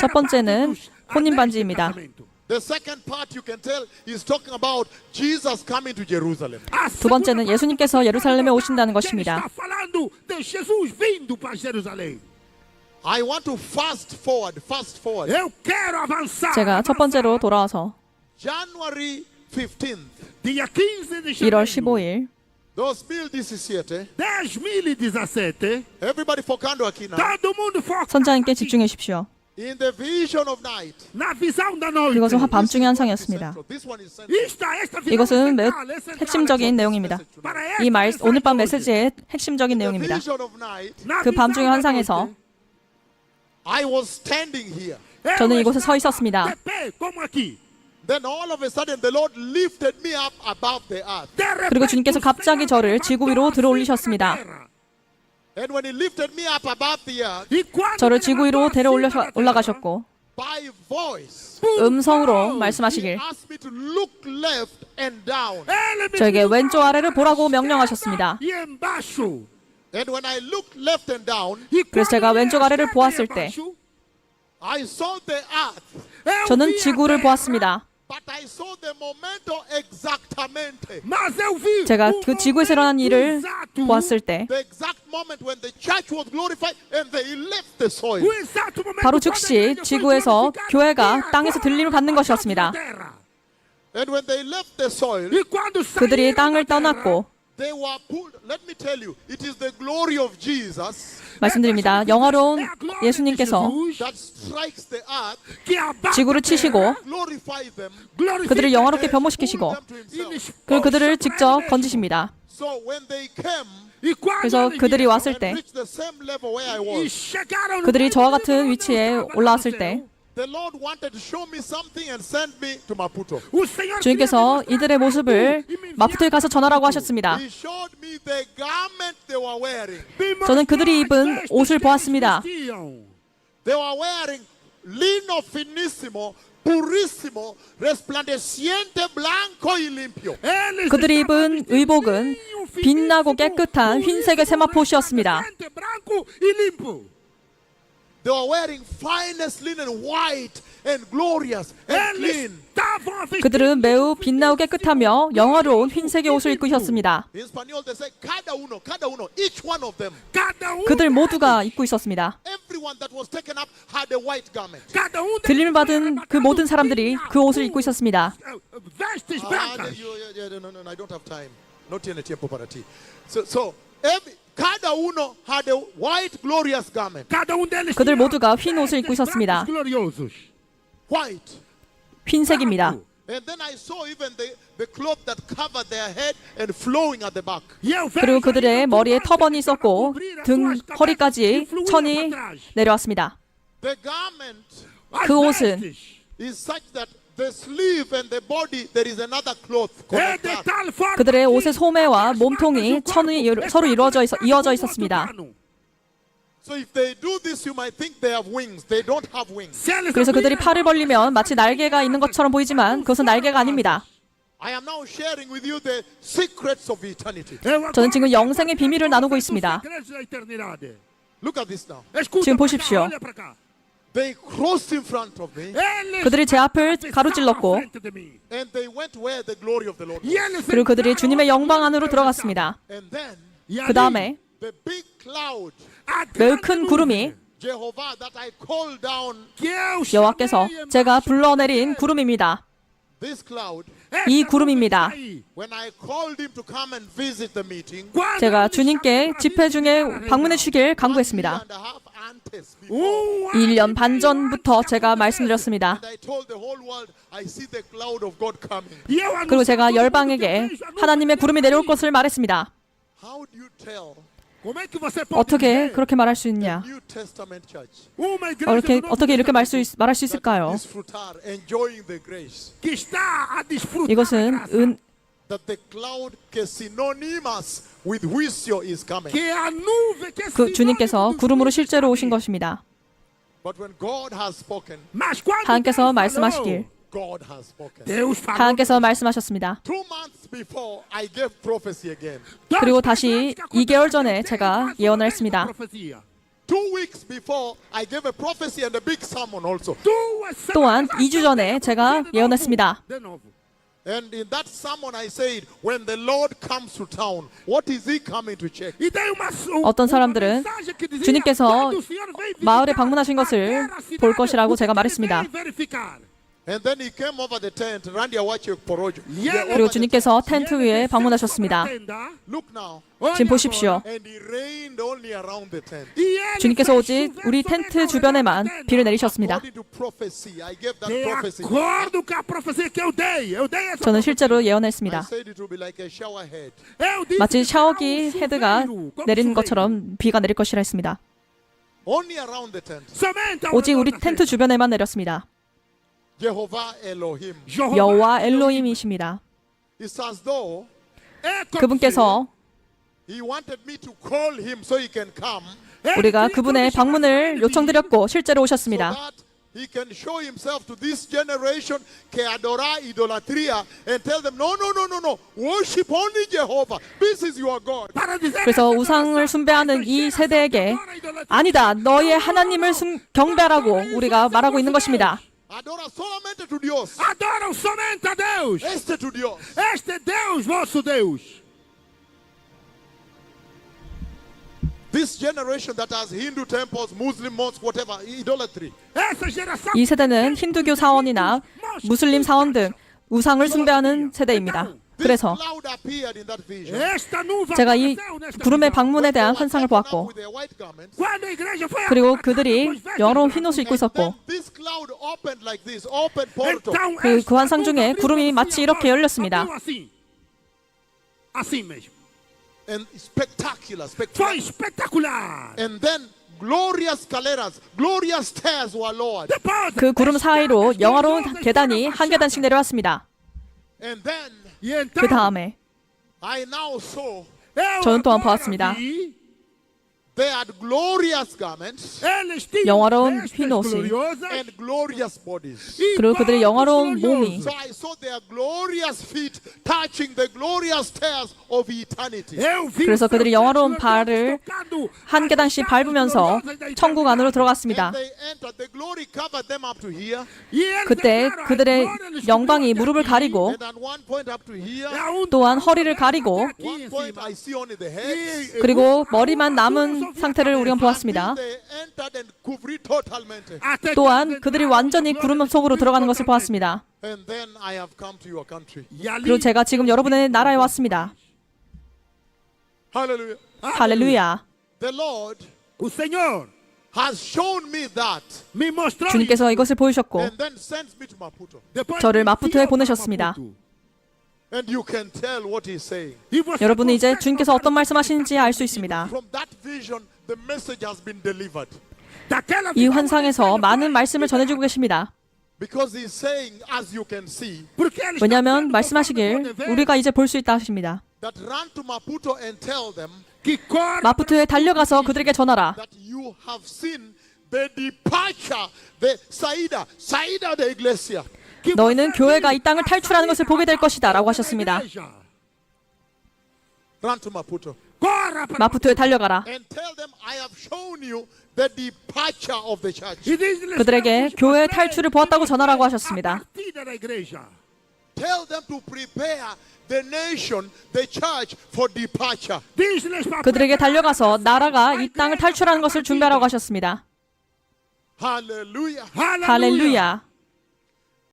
첫 번째는 혼인 반지입니다. casamento. The second part you can tell is talking about Jesus coming to Jerusalem. A 두 번째는 예수님께서 예루살렘에 오신다는 것입니다. 제가 첫 번째로 돌아와서 January 15th, Dia 15 de 1월 janeiro 15일 2017. 2017, Everybody focando aqui now. todo mundo foca 선장님께 집중해 주십시오. In the vision of night. na visão da noite. 이것은 밤중의 is 환상이었습니다. 이것은 매우. 핵심적인 내용입니다. 이 말, 오늘 밤 메시지의 핵심적인 The 내용입니다. 그 밤중의 환상에서 noite, I was standing here. eu 저는 이곳에 서 있었습니다. De pé, como aqui. Then all of a sudden the Lord lifted me up above the earth. De repente, 그리고 주님께서 갑자기 저를 지구 위로 acima 들어 da 올리셨습니다. terra. And when he lifted me up above the earth E quando 저를 지구 위로 데려 올라가셨고 by voice, por 음성으로 말씀하시길 asked me to look left and down. ele me 저에게 왼쪽 아래를 보라고 "Esquerda 명령하셨습니다. E embaixo. And when I looked left and down, E 그래서 제가 왼쪽 아래를 e 보았을 때 embaixo, I saw the earth, eu 저는 지구를 보았습니다. But I saw the momento exactamente. Mas eu vi 제가 그 지구에서 일어난 일을 exato, 보았을 때 바로 quando a 즉시 igreja foi 지구에서 glorificada 교회가 e 땅에서 들림을 받는 a 것이었습니다. E 그들이 땅을 떠났고 they were pulled. Let me tell you, it is the glory of Jesus 말씀드립니다. 영화로운 예수님께서 지구를 치시고 그들을 영화롭게 변모시키시고. 그리고 그들을 직접 건지십니다. E 그래서 그들이 왔을 때 e 그들이 저와 같은 위치에 올라왔을 때 주님께서 이들의 모습을 e 마푸토에 가서 전하라고 하셨습니다. 저는 그들이 입은 옷을 보았습니다. 그들이 입은 의복은 빛나고 깨끗한 흰색의 세마포시였습니다. They were wearing finest linen, white and glorious and clean. 그들은 매우 빛나고 깨끗하며 영화로운 흰색의 옷을 입고 있었습니다. In Spanish, they say, cada uno, cada uno, each one of them. Cada um 그들 모두가 입고 있었습니다. Everyone that was taken up had a white garment. cada um deles 들림을 받은 그 모든 사람들이 그 옷을 입고 있었습니다. uh, Vestes Ah, brancas. you- you- you- no, no, no, I don't have time. No tiene tiempo para ti. So, so every, cada uno had a white, glorious garment. Cada um deles 그들 모두가 흰 옷을 입고 있었습니다. 흰색입니다. E 그리고 그들의 머리에 터번이 있었고 등 허리까지 e 천이. 내려왔습니다. 그 옷은 vestes is such that the sleeve and the body, there is another cloth é de connected. tal forma 그들의 옷의 소매와 몸통이 서로 이루어져 있어, 이어져 있었습니다. com o outro So if they do this, you might think they have wings. They don't have wings. Se eles 그래서 그들이 팔을 벌리면 마치 날개가 있는 것처럼 보이지만 그것은 날개가 아닙니다. I am now sharing with you the secrets of eternity. Eu agora 저는 지금 영생의 비밀을 나누고 있습니다. 지금 보십시오. Olha pra cá. They crossed in front of me Eles 그들이 제 앞을 가로질렀고 à frente de mim. and they went where the glory of the Lord E was. eles 그리고 그들이 주님의 영광 안으로 들어갔습니다. E 그 다음에 매우 큰 구름이 Jehovah, that I called down, que eu 여호와께서 제가 불러내린 구름입니다. 이 구름입니다. 제가 주님께 집회 중에 방문해 주길 강구했습니다. And a half antes before, um 1년 ano 반 e 전부터 제가 말씀드렸습니다. and I told the whole world, I see the cloud of God coming. E eu 그리고 제가 열방에게 하나님의 구름이 내려올. 것을 말했습니다. 어떻게 그렇게 말할 수 있냐? 어떻게 어떻게 이렇게 말 수, 말할 수 있을까요? 이것은 은 that the cloud que synonymous with juicio is coming. 그 주님께서 구름으로 실제로 오신. 것입니다. But when God has spoken, 하나님께서 말씀하시길. 하나님께서 말씀하셨습니다. Two months before, I gave prophecy again. Dois 그리고 다시 antes que 2개월 acontecesse, 전에 제가 예언을 했습니다. profecia. Two weeks before, I gave a prophecy and a big sermon also. Duas semanas 또한 atrás, 2주 전에 제가 예언했습니다. And in that sermon, I said, when the Lord comes to town, what is he coming to check? E um, 어떤 사람들은 주님께서 "Quando o Senhor vem visitar 마을에 방문하신 것을 볼 것이라고 제가 말했습니다. Vem verificar?" And then he came over the tent. Randy Awachi Porojo. E Yeah, ele- 그리고 주님께서. 텐트 위에 방문하셨습니다. 지금 보십시오. agora. And he rained only around the tent. E ele 주님께서 오직 우리 텐트 주변에만. 비를 내리셨습니다. 저는. 실제로 I 예언했습니다. said it will be like a shower head. Eu disse 마치 um 샤워기 헤드가 chuveiro. 것처럼 비가 내릴 것이라 했습니다. Only around the tent. Somente ao 오직 우리 텐트. 주변에만 내렸습니다. 여호와 엘로힘이십니다. 그분께서 he wanted me to call him so he can come. se ele 우리가 그분의 방문을 요청드렸고 실제로 so 오셨습니다. that he can show himself to this generation que adora idolatría and tell them no no no no no worship only Jehovah this is your God para dizer 그래서 우상을 숭배하는 이 세대에게. 아니다, 너의 하나님을 숨- 경배하라고 우리가 말하고 있는 것입니다. Adora solamente tu Dios Adoram somente a Deus. este tu Dios Este é Deus, vosso Deus. this generation that has Hindu temples Muslim mosques whatever idolatry Essa geração 이 세대는 힌두교 사원이나 무슬림 사원 등 우상을 숭배하는 세대입니다. 그래서 cloud appeared in that vision Esta nuvem 제가 이 구름의. 방문에 대한 환상을 보았고 그리고 그들이 여러 흰 옷을 입고 있었고 then this cloud opened like this open portal Então, 그- 그 환상 중에 구름이 마치 이렇게 열렸습니다. 그 구름 사이로 영화로운 계단이 한 계단씩. 내려왔습니다. E 그 다음에 저는 또한 보았습니다. They had glorious garments 영화로운 흰 옷이 gloriosas and glorious bodies. e 그리고 그들의 영화로운. 몸이 So I saw their glorious feet touching the glorious stairs of eternity. Eu vi 그래서 그들이 영화로운 발을 한 계단씩 밟으면서 천국 안으로. 들어갔습니다. And they entered. The glory covered them up to here, E eles 그때 그들의 영광이 무릎을 가리고 and at one point up to here. e a um 또한 허리를 가리고 aqui One em point cima. I see only the head. E 그리고 머리만 남은 상태를 우리가. 보았습니다. They entered and covered totalmente. Até que 또한 그들이 완전히 구름 속으로 들어가는 것을. 보았습니다. And then I have come to your country. E ali- 그리고 제가 지금 여러분의 나라에 왔습니다. Hallelujah. 할렐루야. The Lord O Senhor has shown me that me mostrou 주님께서 이것을 보여주셨고 and then sends me to Maputo. Depois 저를 마푸토에 보내셨습니다. 여러분은 이제 주님께서 어떤 말씀하시는지 알 수 있습니다. From that vision, the message has been delivered. daquela 이 환상에서 많은 말씀을 전해주고 계십니다. Because he's saying, as you can see, porque ele está 왜냐하면 말씀하시길 우리가 이제 볼 수 있다 하십니다. that run to Maputo and tell them que corre 마푸토에 달려가서 그들에게 전하라. 너희는 교회가 이 땅을 탈출하는 것을 보게 될 것이다 라고 하셨습니다. 마푸토에 달려가라. E 그들에게 "Eu vos 교회의 mostrei, 탈출을 보았다고 전하라고 하셨습니다. 그들에게 달려가서 나라가 이 땅을 탈출하는 것을. 준비하라고 하셨습니다. Hallelujah. Aleluia. 할렐루야.